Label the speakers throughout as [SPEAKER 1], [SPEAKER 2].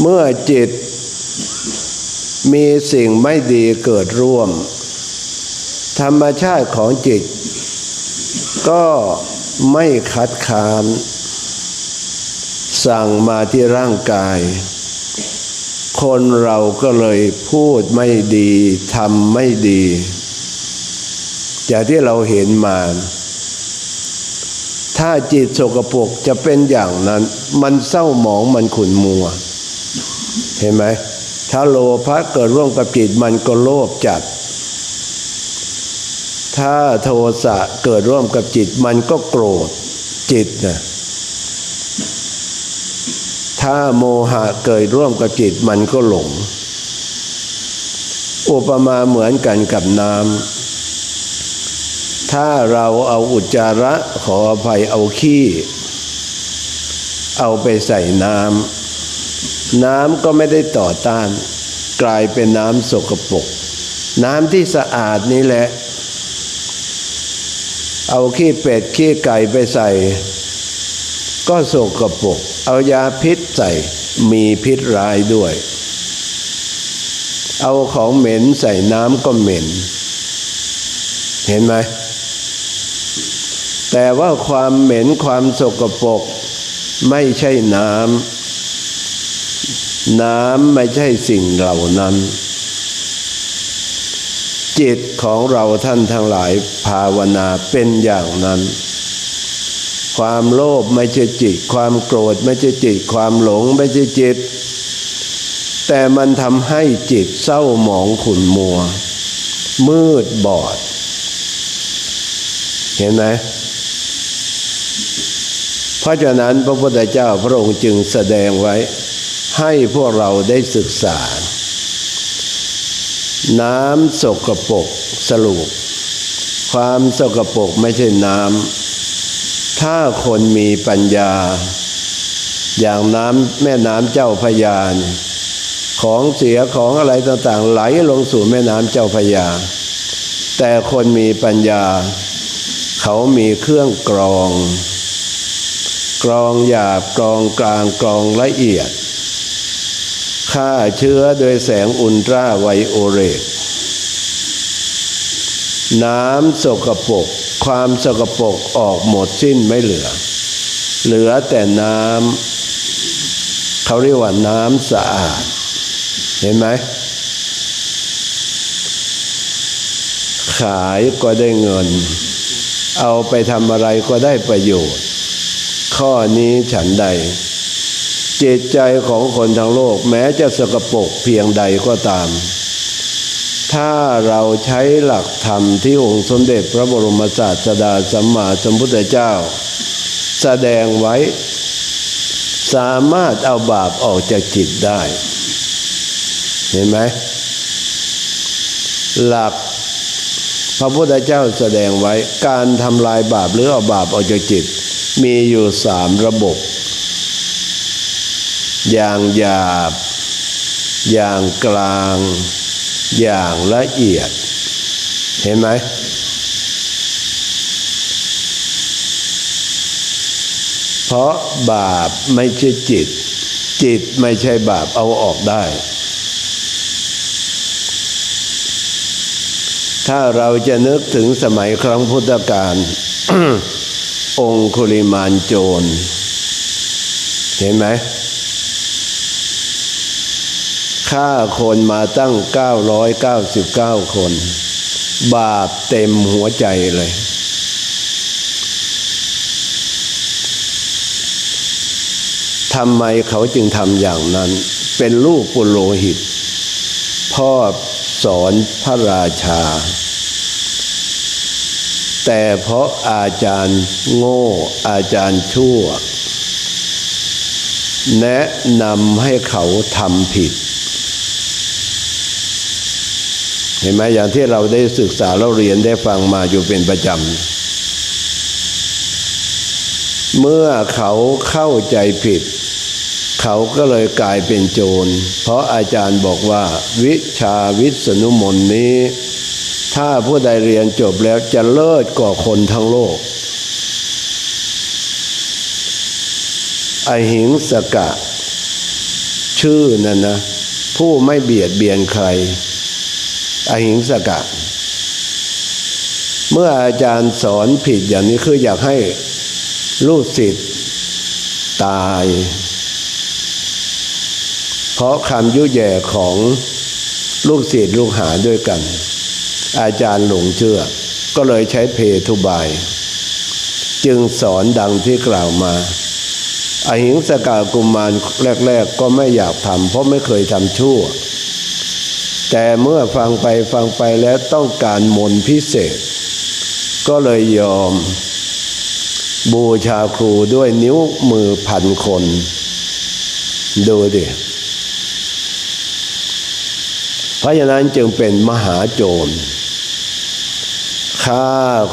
[SPEAKER 1] เมื่อจิตมีสิ่งไม่ดีเกิดร่วม ธรรมชาติของจิต ก็ไม่คัดค้าน สั่งมาที่ร่างกาย คนเราก็เลยพูดไม่ดีทำไม่ดีจากที่เราเห็นมา ถ้าจิตโสกปรกจะเป็นอย่างนั้น มันเศร้าหมองมันขุ่นมัว เห็นไหมถ้าโลภะเกิดร่วมกับจิตมันก็โลภจัด ถ้าโทสะเกิดร่วมกับจิตมันก็โกรธจิตนะถ้าโมหะเกิดร่วมกับจิตมันก็หลง อุปมาเหมือนกันกับน้ำ ถ้าเราเอาอุจจาระขออภัยเอาขี้ เอาไปใส่น้ำ น้ำก็ไม่ได้ต่อต้าน กลายเป็นน้ำสกปรกน้ำที่สะอาดนี่แหละ เอาขี้เป็ดขี้ไก่ไปใส่ ก็สกปรกเอายาพิษใส่มีพิษร้ายด้วย เอาของเหม็นใส่น้ำก็เหม็น เห็นไหม แต่ว่าความเหม็นความสกปรกไม่ใช่น้ำ น้ำไม่ใช่สิ่งเหล่านั้น จิตของเราท่านทั้งหลายภาวนาเป็นอย่างนั้น ความโลภไม่ใช่จิต ความโกรธไม่ใช่จิต ความหลงไม่ใช่จิต แต่มันทำให้จิตเศร้าหมองขุ่นมัว มืดบอด เห็นไหมเพราะฉะนั้นพระพุทธเจ้าพระองค์จึงแสดงไว้ ให้พวกเราได้ศึกษา น้ำสกปรกสรุป ความสกปรกไม่ใช่น้ำ ถ้าคนมีปัญญา อย่างน้ำแม่น้ำเจ้าพยานของเสียของอะไรต่างๆ ไหลลงสู่แม่น้ำเจ้าพยา แต่คนมีปัญญา เขามีเครื่องกรอง กรองหยาบกรองกลางกรองละเอียด ฆ่าเชื้อโดยแสงอุลตราไวโอเลตน้ำสกปรกความสกปรกออกหมดสิ้นไม่เหลือ เหลือแต่น้ำเขาเรียกว่าน้ำสะอาด เห็นไหม ขายก็ได้เงิน เอาไปทำอะไรก็ได้ประโยชน์ ข้อนี้ฉันใด จิตใจของคนทั้งโลกแม้จะสกปรกเพียงใดก็ตาม ถ้าเราใช้หลักธรรมที่องค์สมเด็จพระบรมศาสดาสัมมาสัมพุทธเจ้า แสดงไว้ สามารถเอาบาปออกจากจิตได้ เห็นไหม หลักพระพุทธเจ้าแสดงไว้การทำลายบาปหรือเอาบาปออกจากจิต มีอยู่สามระบบ อย่างหยาบ อย่างกลาง อย่างละเอียด เห็นไหมเพราะบาปไม่ใช่จิต จิตไม่ใช่บาปเอาออกได้ ถ้าเราจะนึกถึงสมัยครั้งพุทธกาลองคุลิมานโจร เห็นไหม ฆ่าคนมาตั้ง 999 คน บาปเต็มหัวใจเลย ทำไมเขาจึงทำอย่างนั้น เป็นลูกปุโรหิต พ่อสอนพระราชา แต่เพราะอาจารย์โง่ อาจารย์ชั่ว แนะนำให้เขาทำผิด เห็นไหมอย่างที่เราได้ศึกษาเราเรียนได้ฟังมาอยู่เป็นประจำ เมื่อเขาเข้าใจผิด เขาก็เลยกลายเป็นโจร เพราะอาจารย์บอกว่า วิชาวิษณุมนนี้ ถ้าผู้ใดเรียนจบแล้วจะเลิศกว่าคนทั้งโลก อหิงสกะ ชื่อนั่นนะ ผู้ไม่เบียดเบียนใคร อหิงสกะ เมื่ออาจารย์สอนผิดอย่างนี้คืออยากให้ลูกศิษย์ตาย เพราะคำยุแย่ของลูกศิษย์ลูกหาด้วยกัน อาจารย์หลงเชื่อ ก็เลยใช้เพทุบาย จึงสอนดังที่กล่าวมาอหิงสกากุมารแรก ๆ ก็ไม่อยากทำเพราะไม่เคยทำชั่ว แต่เมื่อฟังไปฟังไปแล้วต้องการมนพิเศษ ก็เลยยอม บูชาครูด้วยนิ้วมือพันคน ดูดิเพราะฉะนั้นจึงเป็นมหาโจรฆ่า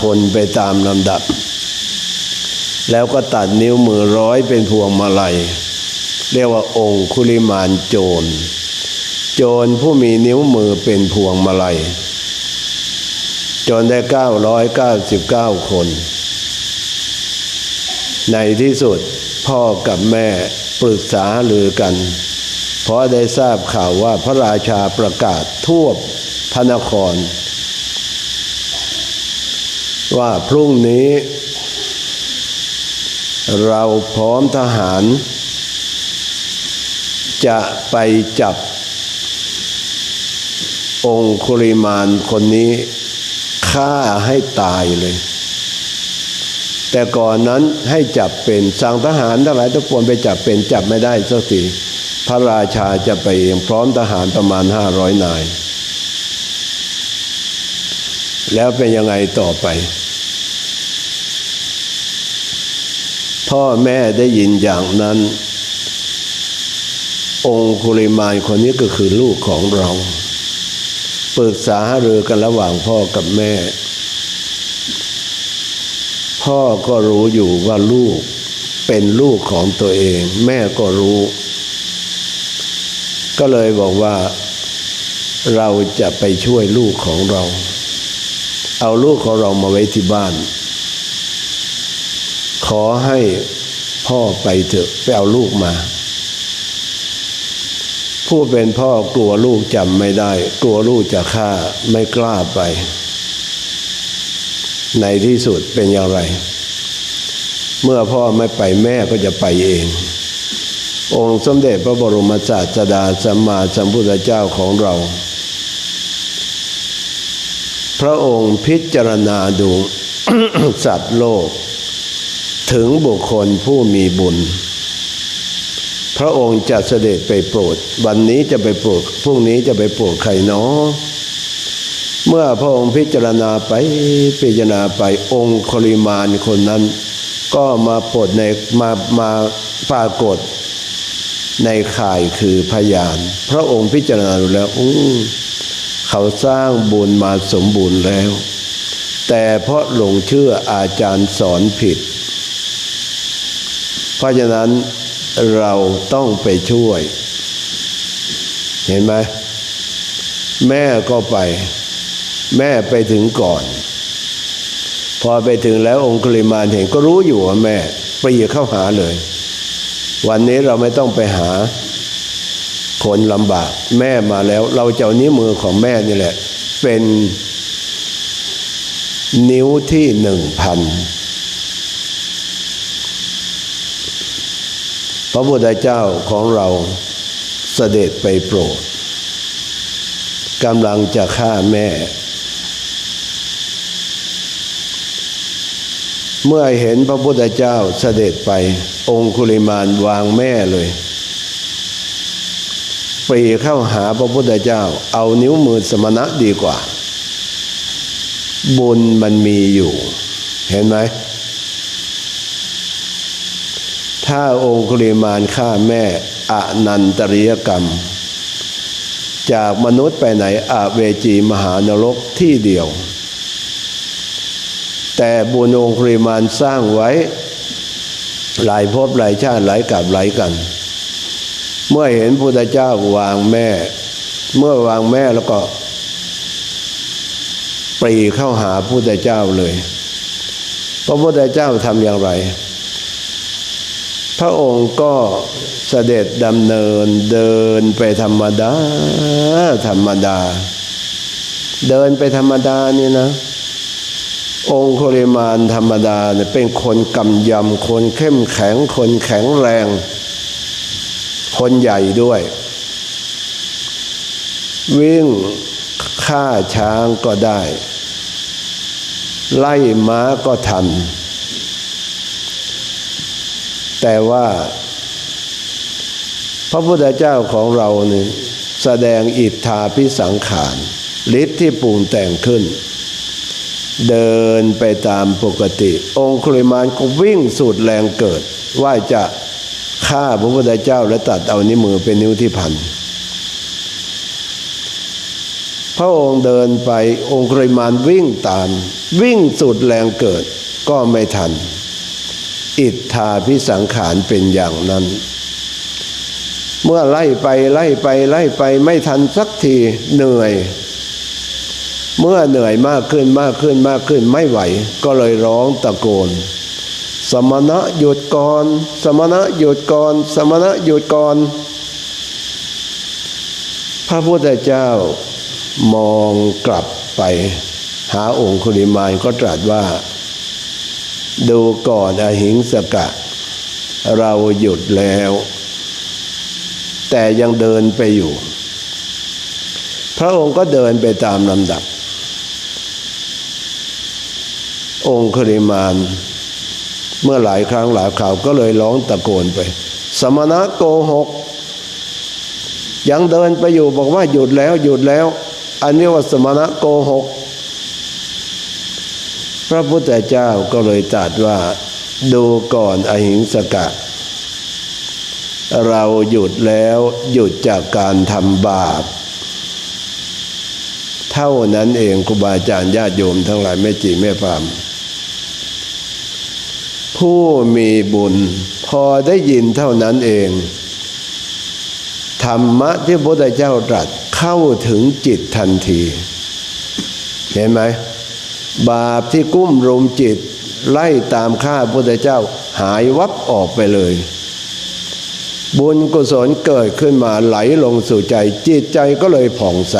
[SPEAKER 1] คนไปตามลำดับ แล้วก็ตัดนิ้วมือร้อยเป็นพวงมาลัย เรียกว่าองคุลิมานโจร โจรผู้มีนิ้วมือเป็นพวงมาลัยจนได้เก้าร้อยเก้าสิบเก้าคน ในที่สุดพ่อกับแม่ปรึกษาหรือกัน เพราะได้ทราบข่าวว่าพระราชาประกาศทั่วพระนคร ว่าพรุ่งนี้ เราพร้อมทหาร จะไปจับ องคุริมานคนนี้ฆ่าให้ตายเลย แต่ก่อนนั้นให้จับเป็นสั่งทหารทั้งหลายทุกคนไปจับเป็นจับไม่ได้สักทีพระราชาจะไปเองพร้อมทหารประมาณห้าร้อยนาย แล้วเป็นยังไงต่อไป พ่อแม่ได้ยินอย่างนั้น องคุริมานคนนี้ก็คือลูกของเรา ปรึกษาหารือกันระหว่างพ่อกับแม่ พ่อก็รู้อยู่ว่าลูกเป็นลูกของตัวเอง แม่ก็รู้ ก็เลยบอกว่า เราจะไปช่วยลูกของเรา เอาลูกของเรามาไว้ที่บ้าน ขอให้พ่อไปเถอะไปเอาลูกมา ผู้เป็นพ่อกลัวลูกจำไม่ได้ กลัวลูกจะฆ่าไม่กล้าไป ในที่สุดเป็นอย่างไร เมื่อพ่อไม่ไปแม่ก็จะไปเอง องค์สมเด็จพระบรมศาสดาสัมมาสัมพุทธเจ้าของเรา พระองค์พิจารณาดูสัตว์โลก ถึงบุคคลผู้มีบุญ พระองค์จะเสด็จไปโปรด วันนี้จะไปโปรดพรุ่งนี้จะไปโปรดใครเนาะเมื่อพระองค์พิจารณาไปพิจารณาไปองค์คริมานคนนั้น ก็มาโปรดในมามาปรากฏ ในข่ายคือพยาน พระองค์พิจารณาดูแล้วอู้เขาสร้างบุญมาสมบูรณ์แล้ว แต่เพราะหลงเชื่ออาจารย์สอนผิด เพราะฉะนั้น เราต้องไปช่วย เห็นไหมแม่ก็ไป แม่ไปถึงก่อน พอไปถึงแล้วองคุลิมานเห็นก็รู้อยู่ว่าแม่ปรีเข้าหาเลย วันนี้เราไม่ต้องไปหาคนลำบากแม่มาแล้ว เราจะเอานิ้วมือของแม่นี่แหละ เป็นนิ้วที่หนึ่งพัน ระพุทธเจ้าของเราเสด็จไปโปรดกำลังจะฆ่าแม่ เมื่อเห็นพระพุทธเจ้าเสด็จไป องคุลิมานวางแม่เลยปรีเข้าหาพระพุทธเจ้า เอานิ้วมือสมณะดีกว่า บุญมันมีอยู่ เห็นไหม ถ้าองคุลิมานฆ่าแม่อนันตริยกรรม จากมนุษย์ไปไหนอาเวจีมหานรกที่เดียว แต่บุญองคุลิมานสร้างไว้ หลายภพหลายชาติหลายกับหลายกัน เมื่อเห็นพุทธเจ้าวางแม่ เมื่อวางแม่แล้วก็ปรีเข้าหาพุทธเจ้าเลยพระพุทธเจ้าทำอย่างไร พระองค์ก็เสด็จดำเนินเดินไปธรรมดา ธรรมดา เดินไปธรรมดานี่นะ องคุริมานธรรมดาเนี่ยเป็นคนกำยำคนเข้มแข็งคนแข็งแรง คนใหญ่ด้วย วิ่งฆ่าช้างก็ได้ ไล่ม้าก็ทัน แต่ว่า พระพุทธเจ้าของเราเนี่ยแสดงอิทธาพิสังขารฤทธิ์ที่ปรุงแต่งขึ้น เดินไปตามปกติ องคุลิมานก็วิ่งสูดแรงเกิด ว่าจะฆ่าพระพุทธเจ้าและตัดเอานิ้วมือเป็นนิ้วที่พันพระองค์เดินไปองคุลิมานวิ่งตาม วิ่งสุดแรงเกิดก็ไม่ทัน อิทธาพิสังขารเป็นอย่างนั้น เมื่อไล่ไปไล่ไปไล่ไปไม่ทันสักทีเหนื่อย เมื่อเหนื่อยมากขึ้นมากขึ้นมากขึ้นไม่ไหว ก็เลยร้องตะโกน สมณะหยุดก่อน สมณะหยุดก่อน สมณะหยุดก่อน พระพุทธเจ้ามองกลับไป หาองคุลิมานก็ตรัสว่า ดูก่อนอหิงสกะ เราหยุดแล้ว แต่ยังเดินไปอยู่ พระองค์ก็เดินไปตามลำดับ องคุลิมานเมื่อหลายครั้งหลายข่าวก็เลยร้องตะโกนไป สมณะโกหก ยังเดินไปอยู่บอกว่าหยุดแล้วหยุดแล้ว อันนี้ว่าสมณะโกหก พระพุทธเจ้าก็เลยตรัสว่า ดูก่อนอหิงสกะ เราหยุดแล้วหยุดจากการทำบาป เท่านั้นเองครูบาอาจารย์ญาติโยมทั้งหลายแม่จีแม่พามผู้มีบุญ พอได้ยินเท่านั้นเอง ธรรมะที่พระพุทธเจ้าตรัสเข้าถึงจิตทันที เห็นไหม บาปที่กุ้มรุมจิต ไล่ตามข้าพระพุทธเจ้าหายวับออกไปเลย บุญกุศลเกิดขึ้นมาไหลลงสู่ใจจิตใจก็เลยผ่องใส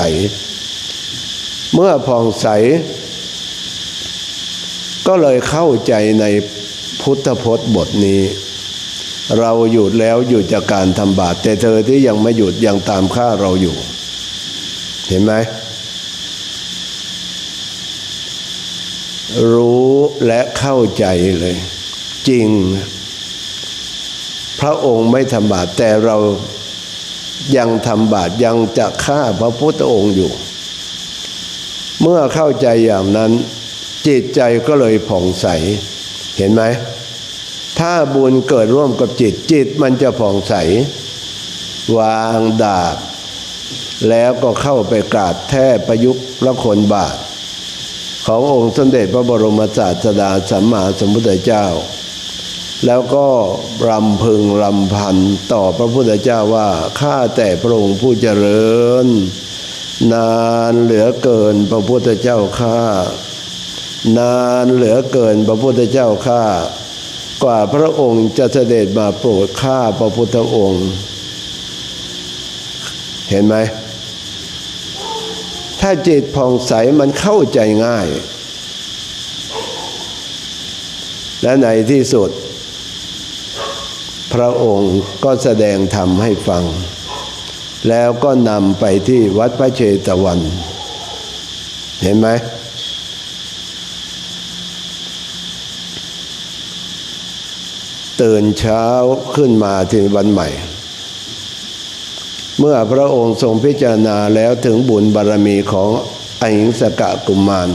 [SPEAKER 1] เมื่อผ่องใส ก็เลยเข้าใจในพุทธพจน์บทนี้ เราหยุดแล้วหยุดจากการทำบาปแต่เธอที่ยังไม่หยุดยังตามฆ่าเราอยู่ เห็นไหม รู้และเข้าใจเลย จริง พระองค์ไม่ทำบาปแต่เรายังทำบาปยังจะฆ่าพระพุทธองค์อยู่ เมื่อเข้าใจอย่างนั้น จิตใจก็เลยผ่องใส เห็นไหม ถ้าบุญเกิดร่วมกับจิตจิตมันจะผ่องใส วางดาบ แล้วก็เข้าไปกราบแท่ประยุกต์ละคนบาท ขององค์สมเด็จพระบรมศาสดาสัมมาสัมพุทธเจ้า แล้วก็รำพึงรำพันต่อพระพุทธเจ้าว่าข้าแต่พระองค์ผู้เจริญ นานเหลือเกินพระพุทธเจ้าข้านานเหลือเกินพระพุทธเจ้าข้ากว่าพระองค์จะเสด็จมาโปรดข้าพระพุทธองค์ เห็นไหม ถ้าจิตผ่องใสมันเข้าใจง่าย และในที่สุด พระองค์ก็แสดงธรรมให้ฟัง แล้วก็นำไปที่วัดพระเชตวัน เห็นไหมตื่นเช้าขึ้นมาถึงวันใหม่ เมื่อพระองค์ทรงพิจารณาแล้วถึงบุญบารรมีของอหิงสกะกุมาร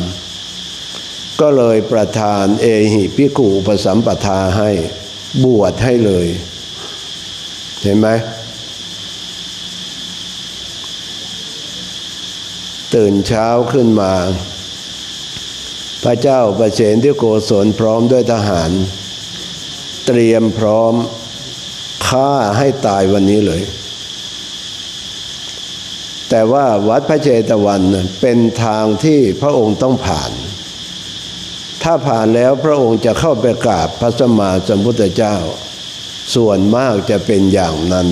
[SPEAKER 1] ก็เลยประทานเอหิพิกูปสัมปทาให้บวชให้เลย เห็นไหมตื่นเช้าขึ้นมา พระเจ้าประเสนที่โกศลพร้อมด้วยทหาร เตรียมพร้อมฆ่าให้ตายวันนี้เลย แต่ว่าวัดพระเจตวันเป็นทางที่พระองค์ต้องผ่าน ถ้าผ่านแล้วพระองค์จะเข้าไปกราบพระสมมาสัมพุทธเจ้า ส่วนมากจะเป็นอย่างนั้น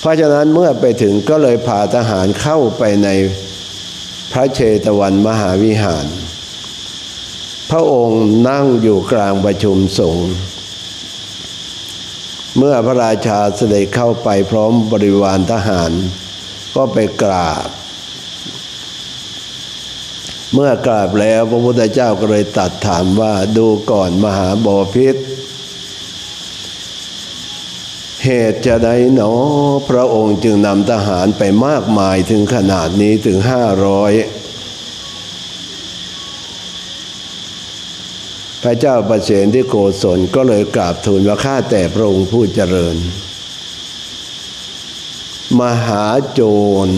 [SPEAKER 1] เพราะฉะนั้นเมื่อไปถึงก็เลยพาทหารเข้าไปในพระเชตวันมหาวิหาร พระองค์นั่งอยู่กลางประชุมสงฆ์เมื่อพระราชาเสด็จเข้าไปพร้อมบริวารทหาร ก็ไปกราบ เมื่อกราบแล้วพระพุทธเจ้าก็เลยตัดถามว่าดูก่อนมหาบอพิษเหตุจะใดหนอ พระองค์จึงนำทหารไปมากมายถึงขนาดนี้ถึงห้าร้อยพระเจ้าประเสนที่โกศลก็เลยกราบทูลว่าข้าแต่พระองค์ผู้เจริญ มหาโจร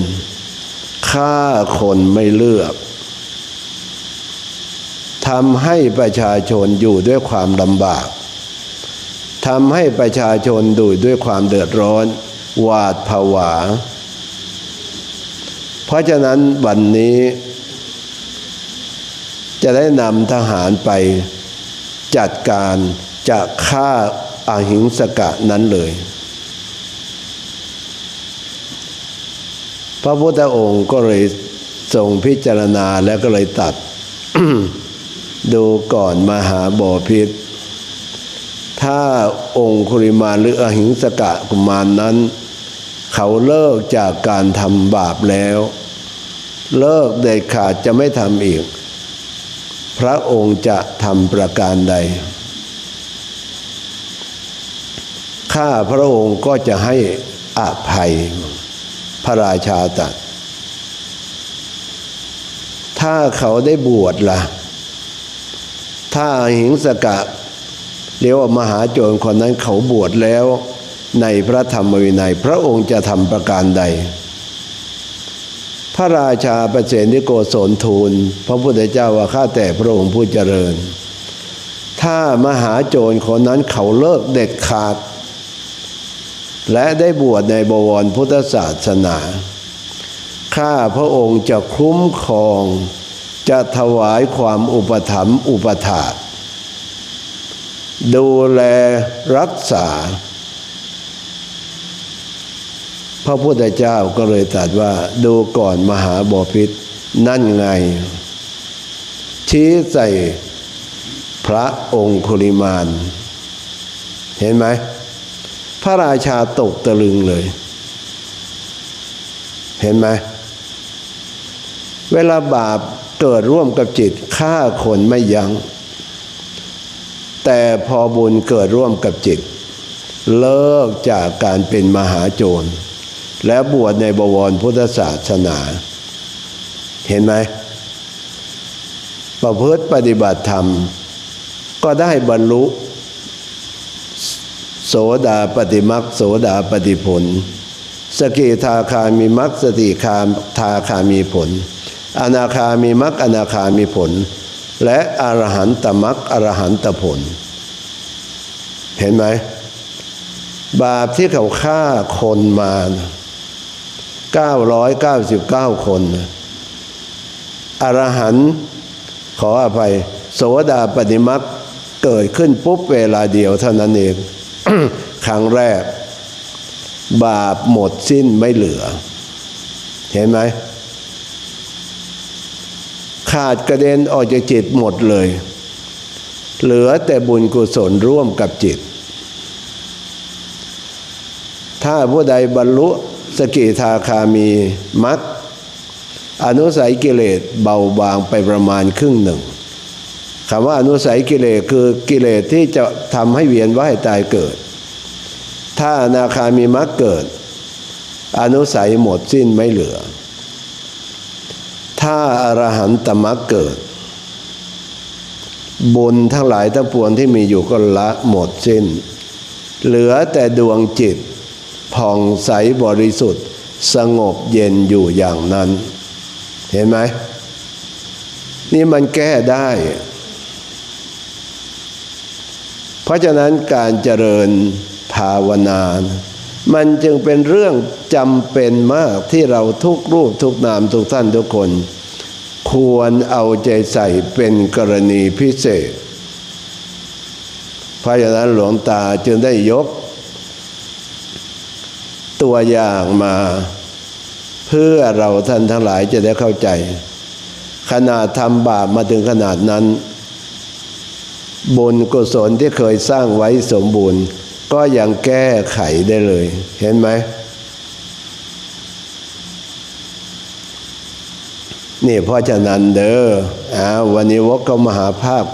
[SPEAKER 1] ฆ่าคนไม่เลือกทำให้ประชาชนอยู่ด้วยความลำบากทำให้ประชาชนดูด้วยความเดือดร้อน หวาดผวา เพราะฉะนั้นวันนี้ จะได้นำทหารไปจัดการจะฆ่าอาหิงสกะนั้นเลย พระพุทธองค์ก็เลยทรงพิจารณาแล้วก็เลยตัด ดูก่อนมหาบ่อพิษ ถ้าองค์คุริมานหรืออหิงสกะกุมารนนั้น เขาเลิกจากการทำบาปแล้ว เลิกเด็ดขาดจะไม่ทำอีก พระองค์จะทำประการใดข้าพระองค์ก็จะให้อภัย พระราชาตรัสถ้าเขาได้บวชละ่ะ ถ้าหิงสกะเรียกว่ามหาโจรคนนั้นเขาบวชแล้วในพระธรรมวินัย พระองค์จะทำประการใด พระราชาประเสนที่โกศลทูล พระพุทธเจ้าว่าข้าแต่พระองค์ผู้เจริญ ถ้ามหาโจรคนนั้นเขาเลิกเด็ดขาด และได้บวชในบวรพุทธศาสนา ข้าพระองค์จะคุ้มครอง จะถวายความอุปถัมภ์อุปถาดูแลรักษา พระพุทธเจ้าก็เลยตรัสว่าดูก่อนมหาบอพิษนั่นไง ชี้ใส่พระองค์คุริมาน เห็นไหม พระราชาตกตะลึงเลย เห็นไหมเวลาบาปเกิดร่วมกับจิตฆ่าคนไม่ยัง้ง แต่พอบุญเกิดร่วมกับจิต เลิกจากการเป็นมหาโจร และบวชในบวรพุทธศาสนา เห็นไหมประพฤติปฏิบัติธรรม ก็ได้บรรลุ สดาปฏิมักโสดาปฏิผล สกิทาคามีมักสติคามทาคามีผล อนาคามีมักอนาคามีผล และอรหันตมรรคอรหันตผล เห็นไหม บาปที่เขาฆ่าคนมา 999 คนอรหันขออภัย โสดาปฏิมักเกิดขึ้นปุ๊บเวลาเดียวเท่านั้นเอง ครั้งแรก บาปหมดสิ้นไม่เหลือ เห็นไหมขาดกระเด็นออกจากจิตหมดเลย เหลือแต่บุญกุศลร่วมกับจิต ถ้าผู้ใดบรรลุสกิทาคามีมัดอนุสัยกิเลสเบาบางไปประมาณครึ่งหนึ่งคำว่าอนุสัยกิเลสคือกิเลสที่จะทำให้เวียนว่ายตายเกิด ถ้านาคามีมักเกิด อนุสัยหมดสิ้นไม่เหลือ ถ้าอรหันตมรรคเกิด บุญทั้งหลายทั้งปวงที่มีอยู่ก็ละหมดสิ้น เหลือแต่ดวงจิตผ่องใสบริสุทธิ์ สงบเย็นอยู่อย่างนั้น เห็นไหม นี่มันแก้ได้ เพราะฉะนั้นการเจริญ ภาวนา มันจึงเป็นเรื่องจำเป็นมากที่เราทุกรูปทุกนามทุกท่านทุกคน ควรเอาใจใส่เป็นกรณีพิเศษ เพราะฉะนั้นหลวงตาจึงได้ยก ตัวอย่างมา เพื่อเราท่านทั้งหลายจะได้เข้าใจ ขนาดทำบาปมาถึงขนาดนั้นบุญกุศลที่เคยสร้างไว้สมบูรณ์ ก็ยังแก้ไขได้เลย เห็นไหมนี่เพราะฉะนั้นเด้ออ่าวันนี้วกก็มหาภาพ